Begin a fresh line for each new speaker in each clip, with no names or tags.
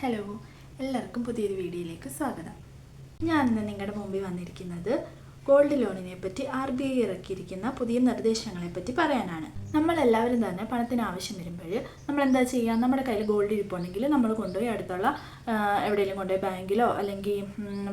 Hello എല്ലാവർക്കും പുതിയൊരു വീഡിയോയിലേക്ക് സ്വാഗതം. ഞാൻ ഇന്ന് നിങ്ങളുടെ മുമ്പിൽ വന്നിരിക്കുന്നത് ഗോൾഡ് ലോണിനെ പറ്റി ആർ ബി ഐ ഇറക്കിയിരിക്കുന്ന പുതിയ നിർദ്ദേശങ്ങളെ പറ്റി പറയാനാണ്. നമ്മൾ എല്ലാവരും തന്നെ പണത്തിന് ആവശ്യം വരുമ്പോൾ നമ്മൾ എന്താ ചെയ്യുക? നമ്മുടെ കയ്യിൽ ഗോൾഡ് ഇരിപ്പുണ്ടെങ്കിൽ നമ്മൾ കൊണ്ടുപോയി അടുത്തുള്ള എവിടെയെങ്കിലും കൊണ്ടുപോയി ബാങ്കിലോ അല്ലെങ്കിൽ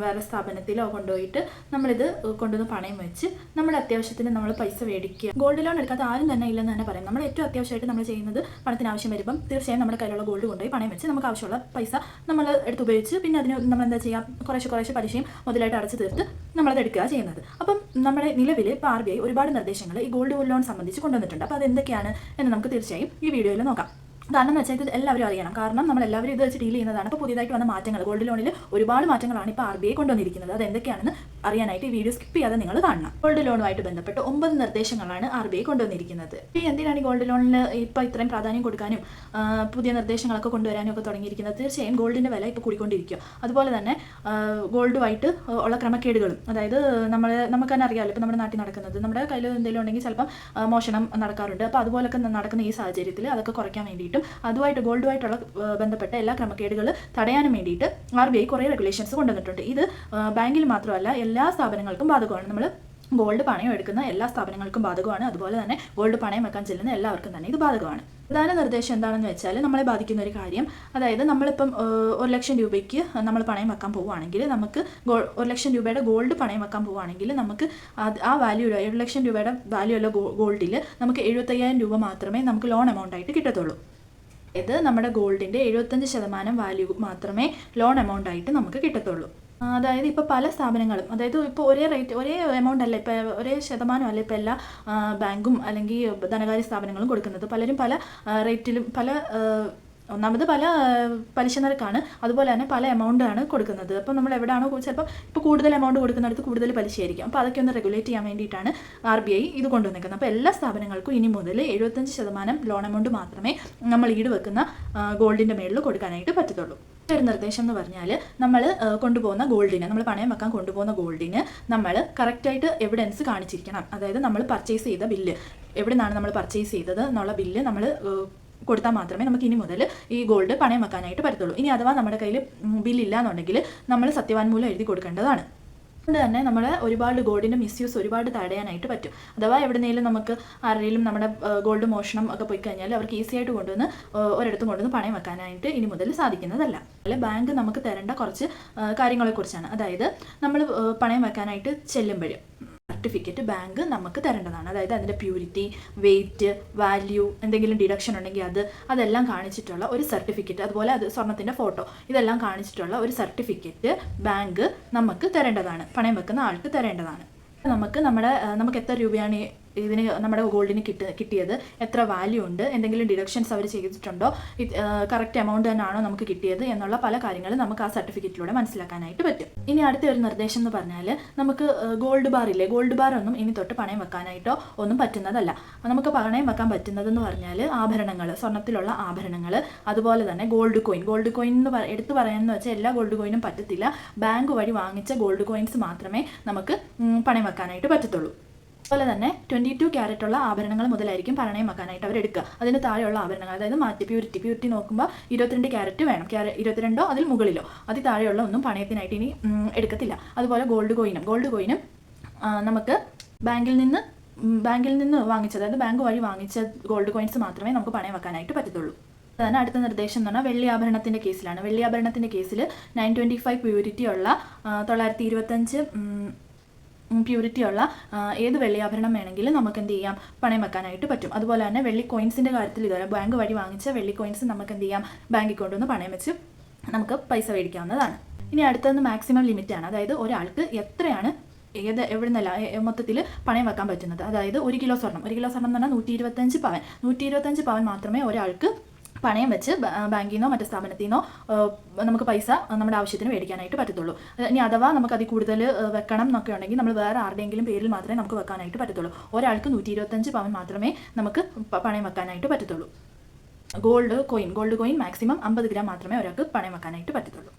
വേറെ സ്ഥാപനത്തിലോ കൊണ്ടുപോയിട്ട് നമ്മളിത് കൊണ്ടുവന്ന് പണയം വെച്ച് നമ്മുടെ അത്യാവശ്യത്തിന് നമ്മൾ പൈസ മേടിക്കുക. ഗോൾഡ് ലോൺ എടുക്കാത്ത ആരും തന്നെ ഇല്ലെന്ന് തന്നെ പറയാം. നമ്മൾ ഏറ്റവും അത്യാവശ്യമായിട്ട് നമ്മൾ ചെയ്യുന്നത് പണത്തിന് ആവശ്യം വരുമ്പം തീർച്ചയായും നമ്മുടെ കയ്യിലുള്ള ഗോൾഡ് കൊണ്ടുപോയി പണയം വെച്ച് നമുക്ക് ആവശ്യമുള്ള പൈസ നമ്മൾ എടുത്ത് ഉപയോഗിച്ച് പിന്നെ അതിന് നമ്മൾ എന്താ ചെയ്യുക? കുറേശ്ശെ കുറേശ്ശെ പലിശയും മുതലായിട്ട് അടച്ച് തീർത്ത് നമ്മളത് എടുക്കുക ചെയ്യുന്നത്. അപ്പം നമ്മുടെ നിലവിൽ ഇപ്പോൾ ആർ ബി ഐ ഒരുപാട് നിർദ്ദേശങ്ങൾ ഈ ഗോൾഡ് ലോൺ സംബന്ധിച്ച് കൊണ്ടുവന്നിട്ടുണ്ട്. അപ്പോൾ അത് എന്തൊക്കെയാണ് എന്ന് നമുക്ക് തീർച്ചയായും ഈ വീഡിയോയിൽ നോക്കാം. കാരണം എന്ന് വെച്ചാൽ ഇത് എല്ലാവരും അറിയണം. കാരണം നമ്മൾ എല്ലാവരും ഇത് വെച്ച് ഡീൽ ചെയ്യുന്നതാണ്. ഇപ്പോൾ പുതിയതായിട്ട് വന്ന മാറ്റങ്ങൾ ഗോൾഡ് ലോണിൽ ഒരുപാട് മാറ്റങ്ങളാണ് ഇപ്പോൾ ആർ ബി ഐ കൊണ്ടുവന്നിരിക്കുന്നത്. അത് എന്തൊക്കെയാണെന്ന് അറിയാനായിട്ട് ഈ വീഡിയോ സ്കിപ്പ് ചെയ്യാതെ നിങ്ങൾ കാണണം. ഗോൾഡ് ലോണുമായിട്ട് ബന്ധപ്പെട്ട് ഒമ്പത് നിർദ്ദേശങ്ങളാണ് ആർ ബി ഐ കൊണ്ടുവന്നിരിക്കുന്നത് ഈ എന്തിനാണ് ഗോൾഡ് ലോണിൽ ഇപ്പോൾ ഇത്രയും പ്രാധാന്യം കൊടുക്കാനും പുതിയ നിർദ്ദേശങ്ങളൊക്കെ കൊണ്ടുവരാനും ഒക്കെ തുടങ്ങിയിരിക്കുന്നത്? തീർച്ചയായും ഗോൾഡിന്റെ വില ഇപ്പോൾ കൂടിക്കൊണ്ടിരിക്കും. അതുപോലെ തന്നെ ഗോൾഡുമായിട്ട് ഉള്ള ക്രമക്കേടുകളും അതായത് നമ്മൾ നമുക്ക് തന്നെ അറിയാമല്ലോ ഇപ്പോൾ നമ്മുടെ നാട്ടിൽ നടക്കുന്നത് നമ്മുടെ കയ്യിൽ എന്തെങ്കിലും ഉണ്ടെങ്കിൽ ചിലപ്പം മോഷണം നടക്കാറുണ്ട്. അപ്പോൾ അതുപോലൊക്കെ നടക്കുന്ന ഈ സാഹചര്യത്തിൽ അതൊക്കെ കുറയ്ക്കാൻ വേണ്ടിയിട്ടും അതുമായിട്ട് ഗോൾഡുമായിട്ടുള്ള ബന്ധപ്പെട്ട എല്ലാ ക്രമക്കേടുകൾ തടയാനും വേണ്ടിയിട്ട് ആർ ബി ഐ കുറേ റെഗുലേഷൻസ് കൊണ്ടുവന്നിട്ടുണ്ട്. ഇത് ബാങ്കിൽ മാത്രമല്ല എല്ലാ സ്ഥാപനങ്ങൾക്കും ബാധകമാണ്. നമ്മൾ ഗോൾഡ് പണയം എടുക്കുന്ന എല്ലാ സ്ഥാപനങ്ങൾക്കും ബാധകമാണ്. അതുപോലെ തന്നെ ഗോൾഡ് പണയം വെക്കാൻ ചെല്ലുന്ന എല്ലാവർക്കും തന്നെ ഇത് ബാധകമാണ്. പ്രധാന നിർദ്ദേശം എന്താണെന്ന് വെച്ചാൽ നമ്മളെ ബാധിക്കുന്ന ഒരു കാര്യം അതായത് നമ്മളിപ്പം ഒരു ലക്ഷം രൂപയ്ക്ക് നമ്മൾ പണയം വെക്കാൻ പോവുകയാണെങ്കിൽ നമുക്ക് ഗോ ഒരു ലക്ഷം രൂപയുടെ ഗോൾഡ് പണയം വെക്കാൻ പോവുകയാണെങ്കിൽ നമുക്ക് ആ വാല്യൂ ഏഴ് ലക്ഷം രൂപയുടെ വാല്യൂ ഉള്ള ഗോൾഡിൽ നമുക്ക് എഴുപത്തയ്യായിരം രൂപ മാത്രമേ നമുക്ക് ലോൺ എമൗണ്ട് ആയിട്ട് കിട്ടത്തുള്ളൂ. ഇത് നമ്മുടെ ഗോൾഡിന്റെ എഴുപത്തഞ്ച് ശതമാനം വാല്യൂ മാത്രമേ ലോൺ എമൗണ്ട് ആയിട്ട് നമുക്ക് കിട്ടത്തുള്ളൂ. അതായത് ഇപ്പോൾ പല സ്ഥാപനങ്ങളും അതായത് ഇപ്പോൾ ഒരേ റേറ്റ് ഒരേ എമൗണ്ട് അല്ല ഇപ്പോൾ ഒരേ ശതമാനം അല്ല ഇപ്പോൾ എല്ലാ ബാങ്കും അല്ലെങ്കിൽ ധനകാര്യ സ്ഥാപനങ്ങളും കൊടുക്കുന്നത്. പലരും പല റേറ്റിലും പല ഒന്നാമത് പല പലിശ നിരക്കാണ് അതുപോലെ തന്നെ പല എമൗണ്ടാണ് കൊടുക്കുന്നത്. അപ്പോൾ നമ്മൾ എവിടെയാണോ ചിലപ്പോൾ ഇപ്പോൾ കൂടുതൽ എമൗണ്ട് കൊടുക്കുന്നിടത്ത് കൂടുതൽ പലിശയായിരിക്കും. അപ്പോൾ അതൊക്കെ ഒന്ന് റെഗുലേറ്റ് ചെയ്യാൻ വേണ്ടിയിട്ടാണ് ആർ ബി ഐ ഇത് കൊണ്ടുവന്നിരിക്കുന്നത് അപ്പോൾ എല്ലാ സ്ഥാപനങ്ങൾക്കും ഇനി മുതൽ എഴുപത്തഞ്ച് ശതമാനം ലോൺ എമൗണ്ട് മാത്രമേ നമ്മൾ ഈട് വെക്കുന്ന ഗോൾഡിന്റെ മേളിൽ കൊടുക്കാനായിട്ട് പറ്റത്തുള്ളൂ. ഒരു നിർദ്ദേശം എന്ന് പറഞ്ഞാൽ നമ്മൾ കൊണ്ടുപോകുന്ന ഗോൾഡിന് നമ്മൾ പണയം വെക്കാൻ കൊണ്ടുപോകുന്ന ഗോൾഡിന് നമ്മൾ കറക്റ്റായിട്ട് എവിഡൻസ് കാണിച്ചിരിക്കണം. അതായത് നമ്മൾ പർച്ചേസ് ചെയ്ത ബില്ല്. എവിടെ നമ്മൾ പർച്ചേസ് ചെയ്തത് എന്നുള്ള ബില്ല് നമ്മൾ കൊടുത്താൽ മാത്രമേ നമുക്ക് ഇനി മുതൽ ഈ ഗോൾഡ് പണയം വെക്കാനായിട്ട് പറ്റത്തുള്ളൂ. ഇനി അഥവാ നമ്മുടെ കയ്യിൽ ബില്ലില്ല എന്നുണ്ടെങ്കിൽ നമ്മൾ സത്യവാൻമൂലം എഴുതി കൊടുക്കേണ്ടതാണ്. അതുകൊണ്ട് തന്നെ നമ്മൾ ഒരുപാട് ഗോൾഡിന്റെ മിസ്യൂസ് ഒരുപാട് തടയാനായിട്ട് പറ്റും. അഥവാ എവിടെന്നെങ്കിലും നമുക്ക് ആരുടെയും നമ്മുടെ ഗോൾഡ് മോഷണം ഒക്കെ പോയി കഴിഞ്ഞാൽ അവർക്ക് ഈസി ആയിട്ട് കൊണ്ടുവന്ന് ഒരിടത്തും കൊണ്ടുവന്ന് പണയം വെക്കാനായിട്ട് ഇനി മുതൽ സാധിക്കുന്നതല്ല. അല്ല? ബാങ്ക് നമുക്ക് തരേണ്ട കുറച്ച് കാര്യങ്ങളെക്കുറിച്ചാണ്. അതായത് നമ്മൾ പണയം വെക്കാനായിട്ട് ചെല്ലുമ്പോൾ സർട്ടിഫിക്കറ്റ് ബാങ്ക് നമുക്ക് തരേണ്ടതാണ്. അതായത് അതിന്റെ പ്യൂരിറ്റി വെയിറ്റ് വാല്യൂ എന്തെങ്കിലും ഡിഡക്ഷൻ ഉണ്ടെങ്കിൽ അത് അതെല്ലാം കാണിച്ചിട്ടുള്ള ഒരു സർട്ടിഫിക്കറ്റ് അതുപോലെ അത് സ്വർണത്തിന്റെ ഫോട്ടോ ഇതെല്ലാം കാണിച്ചിട്ടുള്ള ഒരു സർട്ടിഫിക്കറ്റ് ബാങ്ക് നമുക്ക് തരേണ്ടതാണ്. പണയം വെക്കുന്ന ആൾക്ക് തരേണ്ടതാണ്. നമുക്ക് നമ്മുടെ നമുക്ക് എത്ര രൂപയാണ് ഇതിന് നമ്മുടെ ഗോൾഡിന് കിട്ടി കിട്ടിയത് എത്ര വാല്യൂ ഉണ്ട് എന്തെങ്കിലും ഡിഡക്ഷൻസ് അവർ ചെയ്തിട്ടുണ്ടോ കറക്റ്റ് എമൗണ്ട് തന്നെയാണോ നമുക്ക് കിട്ടിയത് എന്നുള്ള പല കാര്യങ്ങളും നമുക്ക് ആ സർട്ടിഫിക്കറ്റിലൂടെ മനസ്സിലാക്കാനായിട്ട് പറ്റും. ഇനി അടുത്ത ഒരു നിർദ്ദേശം എന്ന് പറഞ്ഞാൽ നമുക്ക് ഗോൾഡ് ബാർ ഇല്ലേ ഗോൾഡ് ബാർ ഒന്നും ഇനി തൊട്ട് പണയം വെക്കാനായിട്ടോ ഒന്നും പറ്റുന്നതല്ല. നമുക്ക് പണയം വെക്കാൻ പറ്റുന്നതെന്ന് പറഞ്ഞാൽ ആഭരണങ്ങൾ സ്വർണത്തിലുള്ള ആഭരണങ്ങൾ അതുപോലെ തന്നെ ഗോൾഡ് കോയിൻ ഗോൾഡ് കോയിൻ എന്ന് എടുത്തു പറയാമെന്ന് വെച്ചാൽ എല്ലാ ഗോൾഡ് കോയിനും പറ്റത്തില്ല. ബാങ്ക് വഴി വാങ്ങിച്ച ഗോൾഡ് കോയിൻസ് മാത്രമേ നമുക്ക് പണയം വെക്കാനായിട്ട് പറ്റത്തുള്ളൂ. അതുപോലെ തന്നെ ട്വന്റി ടു ക്യാരറ്റ് ഉള്ള ആഭരണങ്ങൾ മുതലായിരിക്കും വെക്കാനായിട്ട് അവർ എടുക്കുക. അതിന് താഴെയുള്ള ആഭരണങ്ങൾ അതായത് മാറ്റി പ്യൂരിറ്റി പ്യൂരിറ്റി നോക്കുമ്പോൾ ഇരുപത്തിരണ്ട് ക്യാരറ്റ് വേണം. ഇരുപത്തിരണ്ടോ അതിൽ മുകളിലോ. അതിൽ താഴെയുള്ള ഒന്നും പണയത്തിനായിട്ട് ഇനി എടുക്കത്തില്ല. അതുപോലെ ഗോൾഡ് കോയിനും ഗോൾഡ് കോയിനും നമുക്ക് ബാങ്കിൽ നിന്ന് ബാങ്കിൽ നിന്ന് വാങ്ങിച്ചത് അതായത് ബാങ്ക് വഴി വാങ്ങിച്ച ഗോൾഡ് കോയിൻസ് മാത്രമേ നമുക്ക് പണയം വെക്കാനായിട്ട് പറ്റത്തുള്ളൂ. അതാണ് അടുത്ത നിർദ്ദേശം എന്ന് പറഞ്ഞാൽ വെള്ളി ആഭരണത്തിന്റെ കേസിലാണ്. വെള്ളി ആഭരണത്തിന്റെ കേസിൽ നയൻ ട്വന്റി ഫൈവ് പ്യൂരിറ്റി ഉള്ള തൊള്ളായിരത്തി ഇരുപത്തഞ്ച് പ്യൂരിറ്റി ഉള്ള ഏത് വെള്ളിയാഭരണം വേണമെങ്കിലും നമുക്ക് എന്ത് ചെയ്യാം? പണയം വെക്കാനായിട്ട് പറ്റും. അതുപോലെ തന്നെ വെള്ളി കോയിൻസിന്റെ കാര്യത്തിൽ ഇതുവരെ ബാങ്ക് വഴി വാങ്ങിച്ച വെള്ളി കോയിൻസ് നമുക്ക് എന്ത് ചെയ്യാം? ബാങ്കിൽ കൊണ്ടുവന്ന് പണയം വെച്ച് നമുക്ക് പൈസ മേടിക്കാവുന്നതാണ്. ഇനി അടുത്തത് മാക്സിമം ലിമിറ്റാണ് അതായത് ഒരാൾക്ക് എത്രയാണ് ഏത് എവിടെ മൊത്തത്തിൽ പണയം വെക്കാൻ പറ്റുന്നത്? അതായത് ഒരു കിലോ സ്വർണം. ഒരു കിലോ സ്വർണം എന്ന് പറഞ്ഞാൽ നൂറ്റി ഇരുപത്തഞ്ച് പവൻ. നൂറ്റി ഇരുപത്തഞ്ച് പവൻ മാത്രമേ ഒരാൾക്ക് പണയം വെച്ച് ബാങ്കിൽ നിന്നോ മറ്റു സ്ഥാപനത്തിൽ നിന്നോ നമുക്ക് പൈസ നമ്മുടെ ആവശ്യത്തിന് മേടിക്കാനായിട്ട് പറ്റത്തുള്ളൂ. ഇനി അഥവാ നമുക്ക് അതിൽ കൂടുതൽ വെക്കണം എന്നൊക്കെ ഉണ്ടെങ്കിൽ നമ്മൾ വേറെ ആരുടെയെങ്കിലും പേരിൽ മാത്രമേ നമുക്ക് വെക്കാനായിട്ട് പറ്റത്തുള്ളൂ. ഒരാൾക്ക് നൂറ്റി ഇരുപത്തഞ്ച് പവൻ മാത്രമേ നമുക്ക് പണയം വെക്കാനായിട്ട് പറ്റത്തുള്ളൂ. Gold coin gold coin maximum അമ്പത് ഗ്രാം മാത്രമേ ഒരാൾക്ക് പണയം വെക്കാനായിട്ട് പറ്റത്തുള്ളൂ.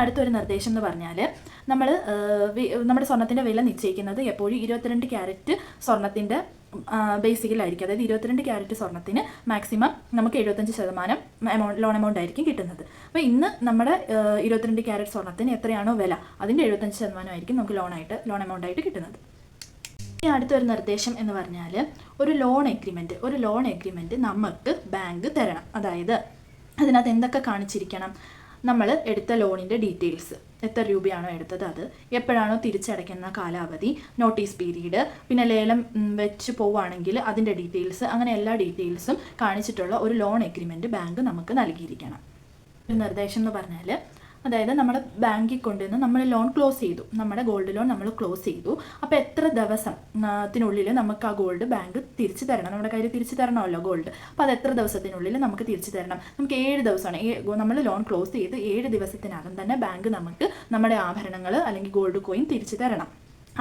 അടുത്തൊരു നിർദ്ദേശം എന്ന് പറഞ്ഞാൽ നമ്മൾ നമ്മുടെ സ്വർണത്തിന്റെ വില നിശ്ചയിക്കുന്നത് എപ്പോഴും ഇരുപത്തിരണ്ട് ക്യാരറ്റ് സ്വർണത്തിന്റെ ബേസിക്കലായിരിക്കും അതായത് ഇരുപത്തിരണ്ട് ക്യാരറ്റ് സ്വർണത്തിന് മാക്സിമം നമുക്ക് എഴുപത്തഞ്ച് ശതമാനം എമൗണ്ട് ലോൺ എമൗണ്ട് ആയിരിക്കും കിട്ടുന്നത്. അപ്പോൾ ഇന്ന് നമ്മുടെ ഇരുപത്തിരണ്ട് ക്യാരറ്റ് സ്വർണത്തിന് എത്രയാണോ വില അതിന്റെ എഴുപത്തഞ്ച് ശതമാനമായിരിക്കും നമുക്ക് ലോണായിട്ട് ലോൺ എമൗണ്ട് ആയിട്ട് കിട്ടുന്നത്. ഇനി അടുത്തൊരു നിർദ്ദേശം എന്ന് പറഞ്ഞാൽ ഒരു ലോൺ എഗ്രിമെന്റ് ഒരു ലോൺ എഗ്രിമെന്റ് നമുക്ക് ബാങ്ക് തരണം. അതായത് അതിനകത്ത് എന്തൊക്കെ കാണിച്ചിരിക്കണം? നമ്മൾ എടുത്ത ലോണിന്റെ ഡീറ്റെയിൽസ്. എത്ര രൂപയാണോ എടുത്തത് അത്? എപ്പോഴാണോ തിരിച്ചടയ്ക്കുന്ന കാലാവധി? Notice period? പിന്നെ ലേലം വെച്ച് പോവുകയാണെങ്കിൽ അതിന്റെ ഡീറ്റെയിൽസ്? അങ്ങനെ എല്ലാ ഡീറ്റെയിൽസും കാണിച്ചിട്ടുള്ള ഒരു ലോൺ എഗ്രിമെന്റ് ബാങ്ക് നമുക്ക് നൽകിയിരിക്കണം. ഒരു നിർദ്ദേശം എന്ന് പറഞ്ഞാൽ അതായത് നമ്മൾ ബാങ്കിൽ കൊണ്ടുവന്ന് നമ്മൾ ലോൺ ക്ലോസ് ചെയ്തു. നമ്മുടെ ഗോൾഡ് ലോൺ നമ്മൾ ക്ലോസ് ചെയ്തു. അപ്പോൾ എത്ര ദിവസം ത്തിനുള്ളിൽ നമുക്ക് ആ ഗോൾഡ് ബാങ്ക് തിരിച്ചു തരണം? നമ്മുടെ കയ്യിൽ തിരിച്ചു തരണമല്ലോ ഗോൾഡ് അപ്പോൾ അത് എത്ര ദിവസത്തിനുള്ളിൽ നമുക്ക് തിരിച്ചു തരണം? നമുക്ക് ഏഴ് ദിവസമാണ്. നമ്മൾ ലോൺ ക്ലോസ് ചെയ്ത് ഏഴ് ദിവസത്തിനകം തന്നെ ബാങ്ക് നമുക്ക് നമ്മുടെ ആഭരണങ്ങൾ അല്ലെങ്കിൽ ഗോൾഡ് കോയിൻ തിരിച്ചു തരണം.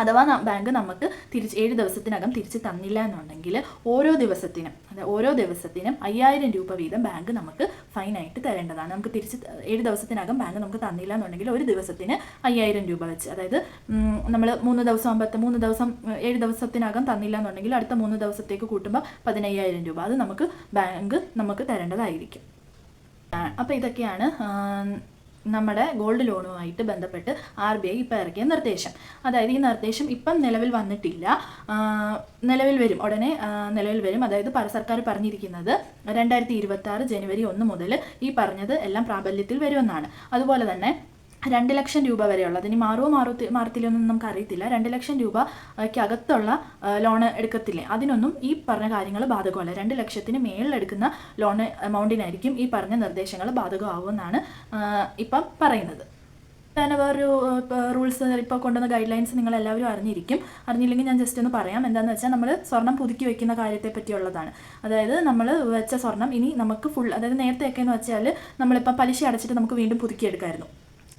അഥവാ ബാങ്ക് നമുക്ക് തിരിച്ച് ഏഴ് ദിവസത്തിനകം തിരിച്ച് തന്നില്ല എന്നുണ്ടെങ്കിൽ ഓരോ ദിവസത്തിനും അതായത് ഓരോ ദിവസത്തിനും അയ്യായിരം രൂപ വീതം ബാങ്ക് നമുക്ക് ഫൈനായിട്ട് തരേണ്ടതാണ്. നമുക്ക് തിരിച്ച് ഏഴ് ദിവസത്തിനകം ബാങ്ക് നമുക്ക് തന്നില്ല എന്നുണ്ടെങ്കിൽ ഒരു ദിവസത്തിന് അയ്യായിരം രൂപ വെച്ച് അതായത് നമ്മൾ മൂന്ന് ദിവസം ആകുമ്പോൾ മൂന്ന് ദിവസം ഏഴ് ദിവസത്തിനകം തന്നില്ല എന്നുണ്ടെങ്കിൽ അടുത്ത മൂന്ന് ദിവസത്തേക്ക് കൂട്ടുമ്പോൾ പതിനയ്യായിരം രൂപ. അത് നമുക്ക് ബാങ്ക് നമുക്ക് തരേണ്ടതായിരിക്കും. അപ്പോൾ ഇതൊക്കെയാണ് നമ്മുടെ ഗോൾഡ് ലോണുമായിട്ട് ബന്ധപ്പെട്ട് ആർ ബി ഐ ഇപ്പോൾ ഇറക്കിയ നിർദ്ദേശം. അതായത് ഈ നിർദ്ദേശം ഇപ്പം നിലവിൽ വന്നിട്ടില്ല. നിലവിൽ വരും. ഉടനെ നിലവിൽ വരും. അതായത് പല സർക്കാർ പറഞ്ഞിരിക്കുന്നത് രണ്ടായിരത്തി ഇരുപത്തി ജനുവരി ഒന്ന് മുതൽ ഈ പറഞ്ഞത് എല്ലാം പ്രാബല്യത്തിൽ വരുമെന്നാണ്. അതുപോലെ തന്നെ രണ്ട് ലക്ഷം രൂപ വരെയുള്ളത്. ഇനി മാറുമോ മാറു മാറത്തില്ലോ എന്നൊന്നും നമുക്ക് അറിയത്തില്ല രണ്ട് ലക്ഷം രൂപയ്ക്ക് അകത്തുള്ള ലോൺ എടുക്കത്തില്ലേ? അതിനൊന്നും ഈ പറഞ്ഞ കാര്യങ്ങൾ ബാധകമല്ല. രണ്ട് ലക്ഷത്തിന് മേളിലെടുക്കുന്ന ലോൺ എമൗണ്ടിനായിരിക്കും ഈ പറഞ്ഞ നിർദ്ദേശങ്ങൾ ബാധകമാവുമെന്നാണ് ഇപ്പം പറയുന്നത്. തന്നെ വേറൊരു റൂൾസ് ഇപ്പോൾ കൊണ്ടുവന്ന ഗൈഡ് ലൈൻസ് നിങ്ങൾ എല്ലാവരും അറിഞ്ഞിരിക്കും. അറിഞ്ഞില്ലെങ്കിൽ ഞാൻ ജസ്റ്റ് ഒന്ന് പറയാം. എന്താണെന്ന് വെച്ചാൽ നമ്മൾ സ്വർണം പുതുക്കി വെക്കുന്ന കാര്യത്തെ പറ്റിയുള്ളതാണ്. അതായത് നമ്മൾ വെച്ച സ്വർണം ഇനി നമുക്ക് ഫുൾ അതായത് നേരത്തെയൊക്കെ എന്ന് വെച്ചാൽ നമ്മളിപ്പോൾ പലിശ അടച്ചിട്ട് നമുക്ക് വീണ്ടും പുതുക്കിയെടുക്കായിരുന്നു.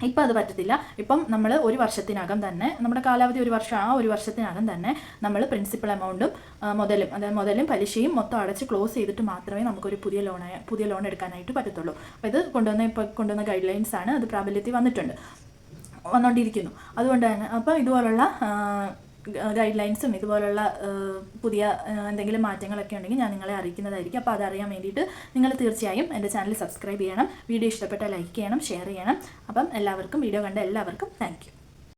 ഇപ്പം അത് പറ്റത്തില്ല. ഇപ്പം നമ്മൾ ഒരു വർഷത്തിനകം തന്നെ നമ്മുടെ കാലാവധി ഒരു വർഷം ആ ഒരു വർഷത്തിനകം തന്നെ നമ്മൾ പ്രിൻസിപ്പൽ എമൗണ്ടും മുതലും അതായത് മുതലും പലിശയും മൊത്തം അടച്ച് ക്ലോസ് ചെയ്തിട്ട് മാത്രമേ നമുക്കൊരു പുതിയ ലോൺ പുതിയ ലോൺ എടുക്കാനായിട്ട് പറ്റത്തുള്ളൂ. അപ്പോൾ ഇത് കൊണ്ടുവന്ന ഇപ്പോൾ കൊണ്ടുവന്ന ഗൈഡ് ലൈൻസ് ആണ് അത് പ്രാബല്യത്തിൽ വന്നിട്ടുണ്ട്. വന്നുകൊണ്ടിരിക്കുന്നു അതുകൊണ്ട് തന്നെ അപ്പോൾ ഇതുപോലുള്ള ഗൈഡ് ലൈൻസും ഇതുപോലുള്ള പുതിയ എന്തെങ്കിലും മാറ്റങ്ങളൊക്കെ ഉണ്ടെങ്കിൽ ഞാൻ നിങ്ങളെ അറിയിക്കുന്നതായിരിക്കും. അപ്പോൾ അതറിയാൻ വേണ്ടിയിട്ട് നിങ്ങൾ തീർച്ചയായും എന്റെ ചാനൽ സബ്സ്ക്രൈബ് ചെയ്യണം. വീഡിയോ ഇഷ്ടപ്പെട്ടാൽ ലൈക്ക് ചെയ്യണം ഷെയർ ചെയ്യണം. അപ്പം എല്ലാവർക്കും വീഡിയോ കണ്ട എല്ലാവർക്കും താങ്ക്